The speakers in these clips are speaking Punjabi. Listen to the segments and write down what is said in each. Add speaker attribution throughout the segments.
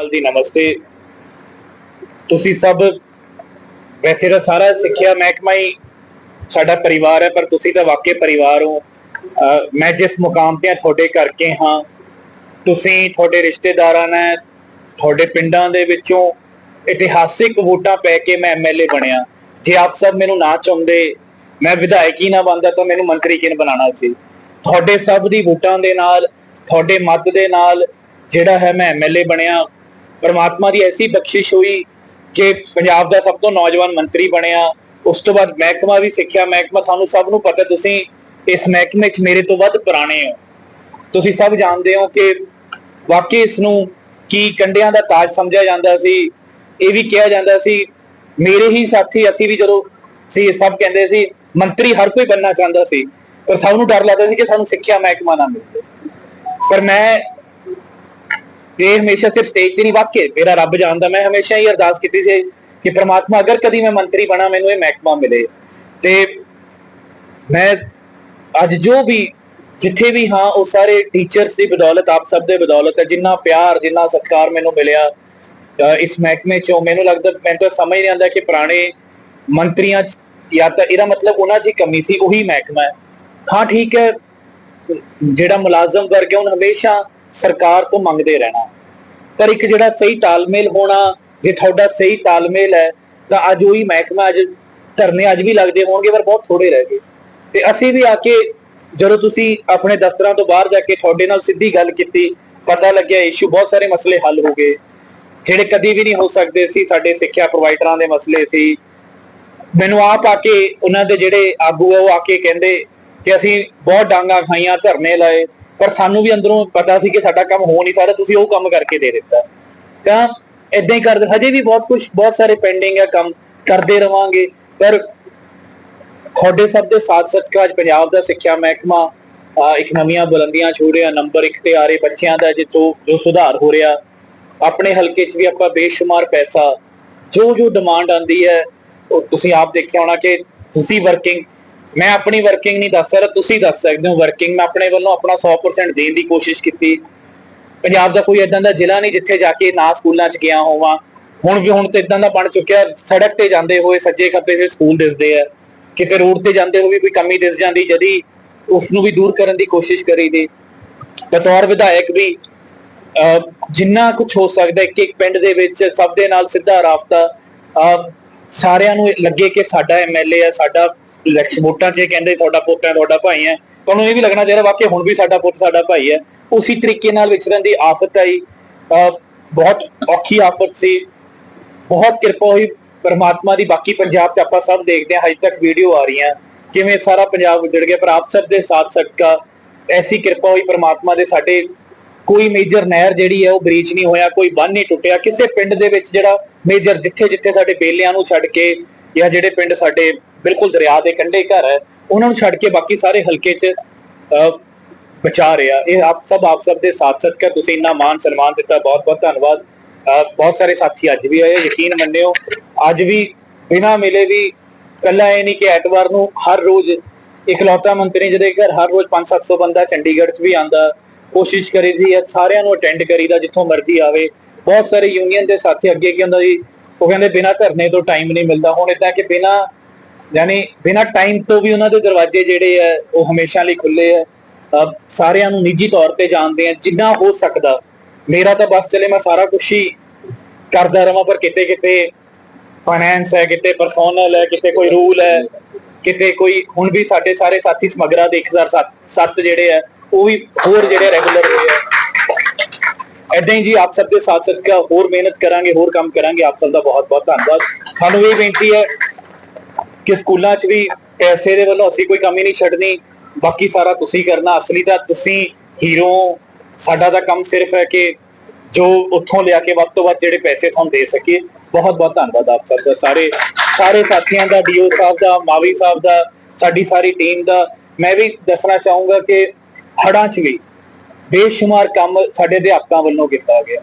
Speaker 1: ਅਕਾਲ ਜੀ, ਨਮਸਤੇ। ਤੁਸੀਂ ਸਭ, ਵੈਸੇ ਤਾਂ ਸਾਰਾ ਸਿੱਖਿਆ ਮਹਿਕਮਾ ਹੀ ਸਾਡਾ ਪਰਿਵਾਰ ਹੈ, ਪਰ ਤੁਸੀਂ ਤਾਂ ਵਾਕਈ ਪਰਿਵਾਰ ਹੋ। ਮੈਂ ਜਿਸ ਮੁਕਾਮ ਤੇ ਤੁਹਾਡੇ ਕਰਕੇ ਹਾਂ। ਤੁਸੀਂ ਤੁਹਾਡੇ ਰਿਸ਼ਤੇਦਾਰਾਂ ਨੇ ਤੁਹਾਡੇ ਪਿੰਡਾਂ ਦੇ ਵਿੱਚੋਂ ਇਤਿਹਾਸਿਕ ਵੋਟਾਂ ਪੈ ਕੇ ਮੈਂ ਐਮਐਲਏ ਬਣਿਆ। ਜੇ ਆਪ ਸਭ ਮੈਨੂੰ ਨਾ ਚਾਹੁੰਦੇ ਮੈਂ ਵਿਧਾਇਕ ਹੀ ਨਾ ਬਣਦਾ, ਤਾਂ ਮੈਨੂੰ ਮੰਤਰੀ ਕਿਨ ਬਣਾਉਣਾ ਸੀ? ਤੁਹਾਡੇ ਸਭ ਦੀ ਵੋਟਾਂ ਦੇ ਨਾਲ, ਤੁਹਾਡੇ ਮਤ ਦੇ ਨਾਲ ਜਿਹੜਾ ਹੈ ਮੈਂ ਐਮਐਲਏ ਬਣਿਆ। ਪਰਮਾਤਮਾ ਦੀ ਐਸੀ ਬਖਸ਼ਿਸ਼ ਹੋਈ ਕਿ ਪੰਜਾਬ ਦਾ ਸਭ ਤੋਂ ਨੌਜਵਾਨ ਮੰਤਰੀ ਬਣਿਆ। ਉਸ ਤੋਂ ਬਾਅਦ ਮਹਿਕਮਾ ਵੀ ਸਿੱਖਿਆ। ਮਹਿਕਮਾ, ਤੁਹਾਨੂੰ ਸਭ ਨੂੰ ਪਤਾ, ਤੁਸੀਂ ਇਸ ਮਹਿਕਮੇ 'ਚ ਮੇਰੇ ਤੋਂ ਵੱਧ ਪੁਰਾਣੇ ਹੋ। ਤੁਸੀਂ ਸਭ ਜਾਣਦੇ ਹੋ ਕਿ ਵਾਕਈ ਇਸ ਨੂੰ ਕੀ ਕੰਡਿਆਂ ਦਾ ਤਾਜ ਸਮਝਿਆ ਜਾਂਦਾ ਸੀ। ਇਹ ਵੀ ਕਿਹਾ ਜਾਂਦਾ ਸੀ, ਮੇਰੇ ਹੀ ਸਾਥੀ, ਅਸੀਂ ਵੀ ਜਦੋਂ ਸੀ, ਸਭ ਕਹਿੰਦੇ ਸੀ, ਮੰਤਰੀ ਹਰ ਕੋਈ ਬੰਨਣਾ ਚਾਹੁੰਦਾ ਸੀ। ਪਰ ਸਭ ਨੂੰ ਡਰ ਲੱਗਦਾ ਸੀ ਕਿ ਸਾਨੂੰ ਸਿੱਖਿਆ ਮਹਿਕਮਾ ਨਾ ਮਿਲੇ। ਪਰ ਮੈਂ ਤੇ ਹਮੇਸ਼ਾ ਸਿਰਫ ਸਟੇਜ ਤੇ ਨਹੀਂ, ਵਾਕਿਆ, ਮੇਰਾ ਰੱਬ ਜਾਣਦਾ, ਮੈਂ ਹਮੇਸ਼ਾ ਹੀ ਅਰਦਾਸ ਕੀਤੀ ਸੀ ਕਿ ਪ੍ਰਮਾਤਮਾ, ਅਗਰ ਕਦੀ ਮੈਂ ਮੰਤਰੀ ਬਣਾ, ਮੈਨੂੰ ਇਹ ਮਹਿਕਮਾ ਮਿਲੇ। ਤੇ ਮੈਂ ਅੱਜ ਜੋ ਵੀ, ਜਿੱਥੇ ਵੀ ਹਾਂ, ਉਹ ਸਾਰੇ ਟੀਚਰਸ ਦੀ ਬਦੌਲਤ, ਆਪ ਸਭ ਦੇ ਬਦੌਲਤ ਹੈ। ਜਿੰਨਾ ਪਿਆਰ, ਜਿੰਨਾ ਸਤਿਕਾਰ ਮੈਨੂੰ ਮਿਲਿਆ ਇਸ ਮਹਿਕਮੇ ਚੋਂ, ਮੈਨੂੰ ਲੱਗਦਾ, ਮੈਨੂੰ ਤਾਂ ਸਮਝ ਨਹੀਂ ਆਉਂਦਾ ਕਿ ਪੁਰਾਣੇ ਮੰਤਰੀਆਂ ਜਾਂ ਤਾਂ ਇਹਦਾ ਮਤਲਬ ਉਹਨਾਂ 'ਚ ਹੀ ਕਮੀ ਸੀ, ਉਹੀ ਮਹਿਕਮਾ ਹੈ। ਹਾਂ, ਠੀਕ ਹੈ, ਜਿਹੜਾ ਮੁਲਾਜ਼ਮ ਵਰਗ ਹੈ ਉਹ ਹਮੇਸ਼ਾ ਸਰਕਾਰ ਤੋਂ ਮੰਗਦੇ ਰਹਿਣਾ। ਪਰ ਇੱਕ ਜਿਹੜਾ ਸਹੀ ਤਾਲਮੇਲ ਹੋਣਾ, ਜੇ ਤੁਹਾਡਾ ਸਹੀ ਤਾਲਮੇਲ ਹੈ, ਤਾਂ ਅੱਜ ਉਹੀ ਮਹਿਕਮਾ ਅੱਜ ਧਰਨੇ ਅੱਜ ਵੀ ਲੱਗਦੇ ਹੋਣਗੇ, ਪਰ ਬਹੁਤ ਥੋੜੇ ਰਹਿ ਗਏ। ਤੇ ਅਸੀਂ ਵੀ ਆ ਕੇ ਜਦੋਂ ਤੁਸੀਂ ਆਪਣੇ ਦਫ਼ਤਰਾਂ ਤੋਂ ਬਾਹਰ ਜਾ ਕੇ ਤੁਹਾਡੇ ਨਾਲ ਸਿੱਧੀ ਗੱਲ ਕੀਤੀ, ਪਤਾ ਲੱਗਿਆ ਇਸ਼ੂ ਬਹੁਤ ਸਾਰੇ ਮਸਲੇ ਹੱਲ ਹੋ ਗਏ। ਜਿਹੜੇ ਕਦੀ ਵੀ ਨਹੀਂ ਹੋ ਸਕਦੇ ਸੀ, ਸਾਡੇ ਸਿੱਖਿਆ ਪ੍ਰੋਵਾਈਡਰਾਂ ਦੇ ਮਸਲੇ ਸੀ। ਮੈਨੂੰ ਆਪ ਆ ਕੇ ਉਹਨਾਂ ਦੇ ਜਿਹੜੇ ਆਗੂ ਆ, ਉਹ ਆ ਕੇ ਕਹਿੰਦੇ ਕਿ ਅਸੀਂ ਬਹੁਤ ਡਾਂਗਾ ਖਾਈਆਂ, ਧਰਨੇ ਲਾਏ। ਪਰ ਸਾਨੂੰ ਵੀ ਅੰਦਰੋਂ ਪਤਾ ਸੀ ਕਿ ਸਾਡਾ ਕੰਮ ਹੋ ਨਹੀਂ ਸਕਦਾ, ਤੁਸੀਂ ਉਹ ਕੰਮ ਕਰਕੇ ਦੇ ਦਿੱਤਾ। ਤਾਂ ਇਦਾਂ ਹੀ ਕਰਦੇ, ਹਜੇ ਵੀ ਬਹੁਤ ਕੁਝ ਬਹੁਤ ਸਾਰੇ ਪੈਂਡਿੰਗ ਹੈ ਕੰਮ, ਕਰਦੇ ਰਵਾਂਗੇ। ਪਰ ਤੁਹਾਡੇ ਸਭ ਦੇ ਸਾਥ ਸਦਕਾ ਪੰਜਾਬ ਦਾ ਸਿੱਖਿਆ ਮਹਿਕਮਾ ਇੱਕ ਨਵੀਆਂ ਬੁਲੰਦੀਆਂ ਛੂ ਰਿਹਾ, ਨੰਬਰ 1 ਤੇ ਆ ਰਹੇ ਬੱਚਿਆਂ ਦਾ, ਜਿੱਥੋਂ ਜੋ ਸੁਧਾਰ ਹੋ ਰਿਹਾ, ਆਪਣੇ ਹਲਕੇ 'ਚ ਵੀ ਆਪਾਂ ਬੇਸ਼ੁਮਾਰ ਪੈਸਾ ਜੋ ਜੋ ਡਿਮਾਂਡ ਆਂਦੀ ਹੈ, ਉਹ ਤੁਸੀਂ ਆਪ ਦੇਖਿਆ ਹੋਣਾ ਕਿ ਤੁਸੀਂ ਵਰਕਿੰਗ ਮੈਂ ਆਪਣੀ ਵਰਕਿੰਗ ਨਹੀਂ ਦੱਸ ਸਕਦਾ, ਤੁਸੀਂ ਦੱਸ ਸਕਦੇ ਹੋ ਵਰਕਿੰਗ ਮੈਂ ਆਪਣੇ ਵੱਲੋਂ ਆਪਣਾ 100% ਦੇਣ ਦੀ ਕੋਸ਼ਿਸ਼ ਕੀਤੀ। ਪੰਜਾਬ ਦਾ ਕੋਈ ਇਦਾਂ ਦਾ ਜ਼ਿਲ੍ਹਾ ਨਹੀਂ ਜਿੱਥੇ ਜਾ ਕੇ ਨਾ ਸਕੂਲਾਂ 'ਚ ਗਿਆ ਹੋਵਾਂ। ਹੁਣ ਵੀ ਹੁਣ ਤੇ ਇਦਾਂ ਦਾ ਬਣ ਚੁੱਕਿਆ, ਸੜਕ ਤੇ ਜਾਂਦੇ ਹੋਏ ਸੱਜੇ ਖੱਬੇ ਸੇ ਸਕੂਲ ਦਿਸਦੇ ਆ। ਕਿਤੇ ਰੋਡ ਤੇ ਜਾਂਦੇ ਹੋਏ ਵੀ ਕੋਈ ਕਮੀ ਦਿਸ ਜਾਂਦੀ, ਜਦੀ ਉਸ ਨੂੰ ਵੀ ਦੂਰ ਕਰਨ ਦੀ ਕੋਸ਼ਿਸ਼ ਕਰੀਦੀ ਬਤੌਰ ਵਿਧਾਇਕ ਵੀ ਜਿੰਨਾ ਕੁਝ ਹੋ ਸਕਦਾ ਇੱਕ ਇੱਕ ਪਿੰਡ ਦੇ ਵਿੱਚ ਸਭ ਦੇ ਨਾਲ ਸਿੱਧਾ ਰਾਬਤਾ ਸਾਰਿਆਂ ਨੂੰ ਲੱਗੇ ਕਿ ਸਾਡਾ ਐਮਐਲਏ ਹੈ, ਸਾਡਾ ਇਲੈਕਸ਼ਨ ਵੋਟਾਂ 'ਚ ਇਹ ਕਹਿੰਦੇ ਤੁਹਾਡਾ ਪੁੱਤ ਹੈ, ਤੁਹਾਡਾ ਭਾਈ ਹੈ। ਤੁਹਾਨੂੰ ਇਹ ਵੀ ਲੱਗਣਾ ਚਾਹੀਦਾ ਵਾਕਿਆ ਹੁਣ ਵੀ ਸਾਡਾ ਪੁੱਤ, ਸਾਡਾ ਭਾਈ ਹੈ। ਉਸੇ ਤਰੀਕੇ ਨਾਲ ਵਿਚਰਨ ਦੀ ਆਫਤ ਆਈ। ਬਹੁਤ ਔਖੀ ਆਫਤ ਸੀ। ਬਹੁਤ ਕਿਰਪਾ ਹੋਈ ਪਰਮਾਤਮਾ ਦੀ। ਬਾਕੀ ਪੰਜਾਬ 'ਚ ਆਪਾਂ ਸਭ ਦੇਖਦੇ ਹਾਂ, ਹਜੇ ਤੱਕ ਵੀਡੀਓ ਆ ਰਹੀਆਂ। ਕਿਵੇਂ ਸਾਰਾ ਪੰਜਾਬ ਉੱਜੜ ਗਿਆ। ਪਰ ਆਪ ਸਭ ਦੇ ਸਾਥ ਸਦਕਾ ਐਸੀ ਕਿਰਪਾ ਹੋਈ ਪਰਮਾਤਮਾ ਦੇ। ਸਾਡੇ ਕੋਈ ਮੇਜਰ ਨਹਿਰ ਜਿਹੜੀ ਹੈ, ਉਹ ਬ੍ਰੀਚ ਨਹੀਂ ਹੋਇਆ, ਕੋਈ ਬੰਨ ਨਹੀਂ ਟੁੱਟਿਆ। ਕਿਸੇ ਪਿੰਡ ਦੇ ਵਿੱਚ ਜਿਹੜਾ ਮੇਜਰ ਜਿੱਥੇ ਜਿੱਥੇ ਸਾਡੇ ਬੇਲਿਆਂ ਨੂੰ ਛੱਡ ਕੇ ਜਾਂ ਜਿਹੜੇ ਪਿੰਡ ਸਾਡੇ ਬਿਲਕੁਲ ਦਰਿਆ ਦੇ ਕੰਢੇ ਘਰ ਹੈ, ਉਹਨਾਂ ਨੂੰ ਛੱਡ ਕੇ ਬਾਕੀ ਸਾਰੇ ਹਲਕੇ 'ਚ ਬਚਾ ਰਿਹਾ। ਇਹ ਆਪ ਸਭ ਆਪ ਸਭ ਦੇ ਸਾਥ ਸਦਕਾ ਤੁਸੀਂ ਇੰਨਾ ਮਾਨ ਸਨਮਾਨ ਦਿੱਤਾ, ਬਹੁਤ ਬਹੁਤ ਧੰਨਵਾਦ। ਬਹੁਤ ਸਾਰੇ ਸਾਥੀ ਅੱਜ ਵੀ ਆਏ, ਯਕੀਨ ਮੰਨਿਓ, ਅੱਜ ਵੀ ਬਿਨਾਂ ਮਿਲੇ ਵੀ ਕੱਲਾ ਇਹ ਨਹੀਂ ਕਿ ਐਤਵਾਰ ਨੂੰ ਹਰ ਰੋਜ਼ ਇਕਲੌਤਾ ਮੰਤਰੀ ਜਿਹਦੇ ਘਰ ਹਰ ਰੋਜ਼ 5-700 ਬੰਦਾ ਚੰਡੀਗੜ੍ਹ 'ਚ ਵੀ ਆਂਦਾ ਕੋਸ਼ਿਸ਼ ਕਰੀਦੀ ਹੈ, ਸਾਰਿਆਂ ਨੂੰ ਅਟੈਂਡ ਕਰੀਦਾ, ਜਿੱਥੋਂ ਮਰਜ਼ੀ ਆਵੇ। ਬਹੁਤ ਸਾਰੇ ਯੂਨੀਅਨ ਦੇ ਸਾਥੀ ਅੱਗੇ ਕੀ ਹੁੰਦਾ ਜੀ ਉਹ ਕਹਿੰਦੇ ਬਿਨਾਂ ਧਰਨੇ ਤੋਂ ਟਾਈਮ ਨਹੀਂ ਮਿਲਦਾ। ਹੁਣ ਇਦਾਂ ਕਿ ਬਿਨਾਂ ਯਾਨੀ ਬਿਨਾਂ ਟਾਈਮ ਤੋਂ ਵੀ ਉਹਨਾਂ ਦੇ ਦਰਵਾਜ਼ੇ ਜਿਹੜੇ ਆ, ਉਹ ਹਮੇਸ਼ਾ ਲਈ ਖੁੱਲੇ ਆ। ਸਾਰਿਆਂ ਨੂੰ ਨਿੱਜੀ ਤੌਰ ਤੇ ਜਾਣਦੇ ਆ, ਜਿੰਨਾ ਹੋ ਸਕਦਾ। ਮੇਰਾ ਤਾਂ ਬਸ ਚਲੇ, ਮੈਂ ਸਾਰਾ ਕੁਝ ਹੀ ਕਰਦਾ ਰਵਾਂ, ਪਰ ਕਿਤੇ ਕਿਤੇ ਫਾਈਨੈਂਸ ਹੈ, ਕਿਤੇ ਪਰਸੋਨਲ ਹੈ, ਕਿਤੇ ਕੋਈ ਰੂਲ ਹੈ, ਕਿਤੇ ਕੋਈ ਹੁਣ ਵੀ ਸਾਡੇ ਸਾਰੇ ਸਾਥੀ ਸਮਗਰਾ ਦੇ 1007 ਜਿਹੜੇ ਆ, ਉਹ ਵੀ ਹੋਰ ਜਿਹੜੇ ਰੈਗੂਲਰ ਹੋਏ ਆ। ਏਦਾਂ ਹੀ ਜੀ ਆਪ ਸਭ ਦੇ ਸਾਥ ਸਦਕਾ ਹੋਰ ਮਿਹਨਤ ਕਰਾਂਗੇ, ਹੋਰ ਕੰਮ ਕਰਾਂਗੇ, ਆਪ ਸਭ ਦਾ ਬਹੁਤ ਬਹੁਤ ਧੰਨਵਾਦ। ਤੁਹਾਨੂੰ ਇਹ ਬੇਨਤੀ ਹੈ ਕਿ ਸਕੂਲਾਂ 'ਚ ਵੀ ਪੈਸੇ ਦੇ ਵੱਲੋਂ ਅਸੀਂ ਕੋਈ ਕਮੀ ਨਹੀਂ ਛੱਡਣੀ, ਬਾਕੀ ਸਾਰਾ ਤੁਸੀਂ ਕਰਨਾ। ਅਸਲੀ ਤਾਂ ਤੁਸੀਂ ਹੀਰੋ ਸਾਡਾ ਤਾਂ ਕੰਮ ਸਿਰਫ ਹੈ ਕਿ ਜੋ ਉੱਥੋਂ ਲਿਆ ਕੇ ਵੱਧ ਤੋਂ ਵੱਧ ਜਿਹੜੇ ਪੈਸੇ ਤੁਹਾਨੂੰ ਦੇ ਸਕੀਏ। ਬਹੁਤ ਬਹੁਤ ਧੰਨਵਾਦ ਆਪ ਸਭ ਦਾ। ਸਾਰੇ ਸਾਰੇ ਸਾਥੀਆਂ ਦਾ, ਡੀਓ ਸਾਹਿਬ ਦਾ, ਮਾਵੀ ਸਾਹਿਬ ਦਾ, ਸਾਡੀ ਸਾਰੀ ਟੀਮ ਦਾ। ਮੈਂ ਵੀ ਦੱਸਣਾ ਚਾਹੂੰਗਾ ਕਿ ਹੜਾਂ 'ਚ ਵੀ ਬੇਸ਼ੁਮਾਰ ਕੰਮ ਸਾਡੇ ਅਧਿਆਪਕਾਂ ਵੱਲੋਂ ਕੀਤਾ ਗਿਆ।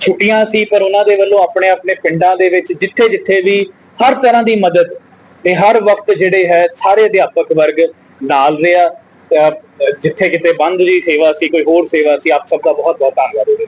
Speaker 1: ਛੁੱਟੀਆਂ ਸੀ, ਪਰ ਉਹਨਾਂ ਦੇ ਵੱਲੋਂ ਆਪਣੇ ਆਪਣੇ ਪਿੰਡਾਂ ਦੇ ਵਿੱਚ ਜਿੱਥੇ ਜਿੱਥੇ ਵੀ ਹਰ ਤਰ੍ਹਾਂ ਦੀ ਮਦਦ ਤੇ ਹਰ ਵਕਤ ਜਿਹੜੇ ਹੈ, ਸਾਰੇ ਅਧਿਆਪਕ ਵਰਗ ਨਾਲ ਰਿਹਾ। ਜਿੱਥੇ ਕਿਤੇ ਬੰਦ ਦੀ ਸੇਵਾ ਸੀ, ਕੋਈ ਹੋਰ ਸੇਵਾ ਸੀ, ਆਪ ਸਭ ਦਾ ਬਹੁਤ ਬਹੁਤ ਧੰਨਵਾਦ। ਹੋਵੇ